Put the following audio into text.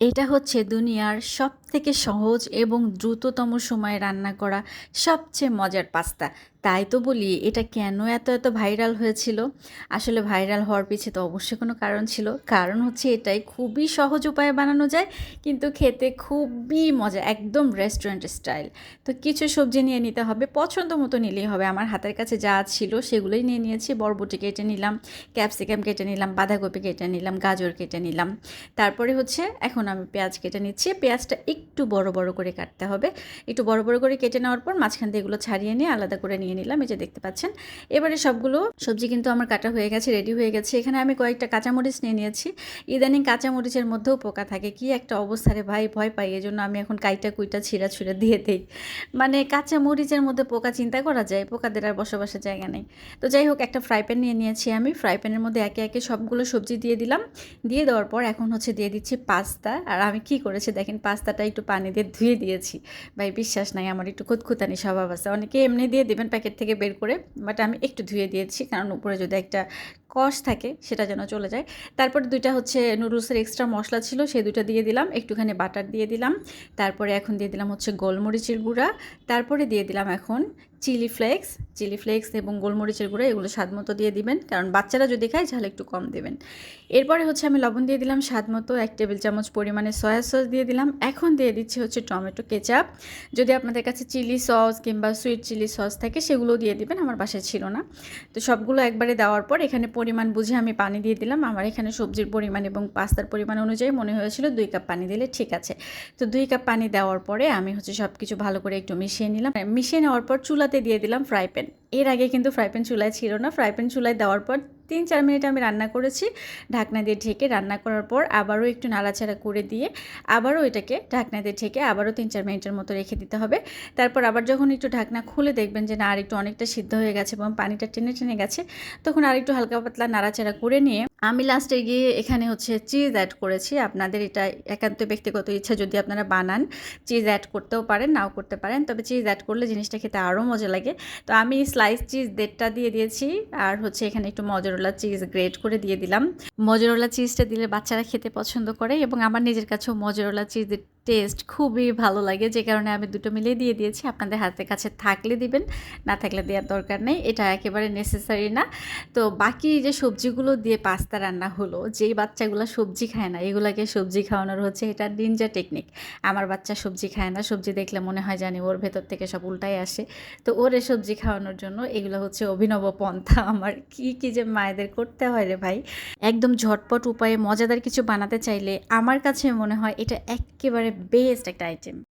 এটা হচ্ছে দুনিয়ার সব থেকে সহজ এবং দ্রুততম সময়ে রান্না করা সবচেয়ে মজার পাস্তা। তাই তো বলি, এটা কেন এত এত ভাইরাল হয়েছিল? আসলে ভাইরাল হওয়ার পিছে তো অবশ্যই কোনো কারণ ছিল। কারণ হচ্ছে এটাই খুবই সহজ উপায়ে বানানো যায়, কিন্তু খেতে খুবই মজা, একদম রেস্টুরেন্ট স্টাইল তো কিছু সবজি নিয়ে নিতে হবে, পছন্দ মতো নিলেই হবে। আমার হাতের কাছে যা ছিল সেগুলোই নিয়ে নিয়েছি। বরবটি কেটে নিলাম ক্যাপসিকাম কেটে নিলাম, বাঁধাকপি কেটে নিলাম, গাজর কেটে নিলাম। তারপরে হচ্ছে এখন আমি পেঁয়াজ কেটে নিচ্ছি। পেঁয়াজটা একটু বড় বড় করে কাটতে হবে। একটু বড় বড় করে কেটে নেওয়ার পর মাঝখান দিয়ে এগুলো ছাড়িয়ে নিয়ে আলাদা করে নিয়ে নিলাম, এই যে দেখতে পাচ্ছেন। এবারে সবগুলো সবজি কিন্তু আমার কাটা হয়ে গেছে রেডি হয়ে গেছে। এখানে আমি কয়েকটা কাঁচামরিচ নিয়ে নিয়েছি। ইদানিং কাঁচামরিচের মধ্যেও পোকা থাকে, কি একটা অবস্থা রে ভাই, ভয় পাই এই জন্য আমি এখন কাইটা, কুইটা, ছিঁড়া, ছুঁড়ে দিয়ে দিই। মানে কাঁচামরিচের মধ্যে পোকা চিন্তা করা যায়, পোকাদের আর বসবাসের জায়গা নেই। তো যাই হোক, একটা ফ্রাই প্যান নিয়ে নিয়েছি আমি। ফ্রাই প্যানের মধ্যে একে একে সবগুলো সবজি দিয়ে দিলাম। দিয়ে দেওয়ার পর এখন হচ্ছে দিয়ে দিচ্ছি পাস্তা। আর আমি কি করেছি দেখেন, পাস্তাটা একটু পানি দিয়ে ধুয়ে দিয়েছি। ভাই, বিশ্বাস নাই, আমার একটু খুঁতখুতানি স্বভাব আছে। অনেকে এমনি দিয়ে দেবেন প্যাকেট থেকে বের করে বাট আমি একটু ধুয়ে দিয়েছি কারণ উপরে যদি একটা কষ থাকে, সেটা যেন চলে যায়। তারপর দুইটা হচ্ছে নুডলসের এক্সট্রা মশলা ছিল, সেই দুটো দিয়ে দিলাম। একটুখানি বাটার দিয়ে দিলাম। তারপরে এখন দিয়ে দিলাম হচ্ছে গোলমরিচের গুঁড়া। তারপরে দিয়ে দিলাম এখন চিলি ফ্লেক্স চিলি ফ্লেক্স এবং গোলমরিচের গুঁড়ো, এগুলো স্বাদ মতো দিয়ে দিবেন। কারণ বাচ্চারা যদি খায় ঝাল একটু কম দেবেন। এরপরে হচ্ছে আমি লবণ দিয়ে দিলাম স্বাদ মতো এক টেবিল চামচ পরিমাণে সয়া সস দিয়ে দিলাম। এখন দিয়ে দিচ্ছি হচ্ছে টমেটো কেচাপ যদি আপনাদের কাছে চিলি সস কিংবা সুইট চিলি সস থাকে সেগুলো দিয়ে দিবেন, আমার বাসায় ছিল না। তো সবগুলো একবারে দেওয়ার পর এখানে পরিমাণ বুঝে আমি পানি দিয়ে দিলাম। আমার এখানে সবজির পরিমাণ এবং পাস্তার পরিমাণ অনুযায়ী মনে হয়েছিল দুই কাপ পানি দিলে ঠিক আছে। তো দুই কাপ পানি দেওয়ার পরে আমি হচ্ছে সব কিছু ভালো করে একটু মিশিয়ে নিলাম। মিশিয়ে নেওয়ার পর চুলাতে দিয়ে দিলাম ফ্রাই প্যান। এর আগে কিন্তু ফ্রাই প্যান চুলায় ছিল না। ফ্রাই প্যান চুলায় দেওয়ার পর তিন, চার মিনিট আমি রান্না করেছি। ঢাকনা দিয়ে ঢেকে রান্না করার পর আবারও একটু নাড়াচাড়া করে দিয়ে আবারও এটাকে ঢাকনা দিয়ে ঢেকে আবারও তিন, চার মিনিটের মতো রেখে দিতে হবে। তারপর আবার যখন একটু ঢাকনা খুলে দেখবেন যে না, আর একটু অনেকটা সিদ্ধ হয়ে গেছে এবং পানিটা টেনে টেনে গেছে, তখন আর একটু হালকা পাতলা নাড়াচাড়া করে নিয়ে আমি লাস্টে গিয়ে এখানে হচ্ছে চিজ অ্যাড করেছি। আপনাদের এটা একান্ত ব্যক্তিগত ইচ্ছা যদি আপনারা বানান চিজ অ্যাড করতেও পারেন, নাও করতে পারেন। তবে চিজ অ্যাড করলে জিনিসটা খেতে আরও মজা লাগে। তো আমি স্লাইস চিজ দেড়টা দিয়ে দিয়েছি আর হচ্ছে এখানে একটু মজরোলা চিজ গ্রেট করে দিয়ে দিলাম। মজরোলা চিজটা দিলে বাচ্চারা খেতে পছন্দ করে এবং আমার নিজের কাছেও মজরোলা চিজের টেস্ট খুবই ভালো লাগে। যে কারণে আমি দুটো মিলিয়ে দিয়ে দিয়েছি। আপনাদের হাতের কাছে থাকলে দিবেন, না থাকলে দেওয়ার দরকার নেই। এটা একেবারে নেসেসারি না। তো বাকি যে সবজিগুলো দিয়ে পাস্তা রান্না হলো, যেই বাচ্চাগুলো সবজি খায় না, এগুলাকে সবজি খাওয়ানোর হচ্ছে এটা নিনজা টেকনিক আমার বাচ্চা সবজি খায় না, সবজি দেখলে মনে হয় জানি ওর ভেতর থেকে সব উল্টাই আসে। তো ওরে সবজি খাওয়ানোর জন্য এগুলো হচ্ছে অভিনব পন্থা। আমার কি কি যে মায়েদের করতে হয় রে ভাই। একদম ঝটপট উপায়ে মজাদার কিছু বানাতে চাইলে আমার কাছে মনে হয় এটা একেবারে বেস্ট একটা আইটেম।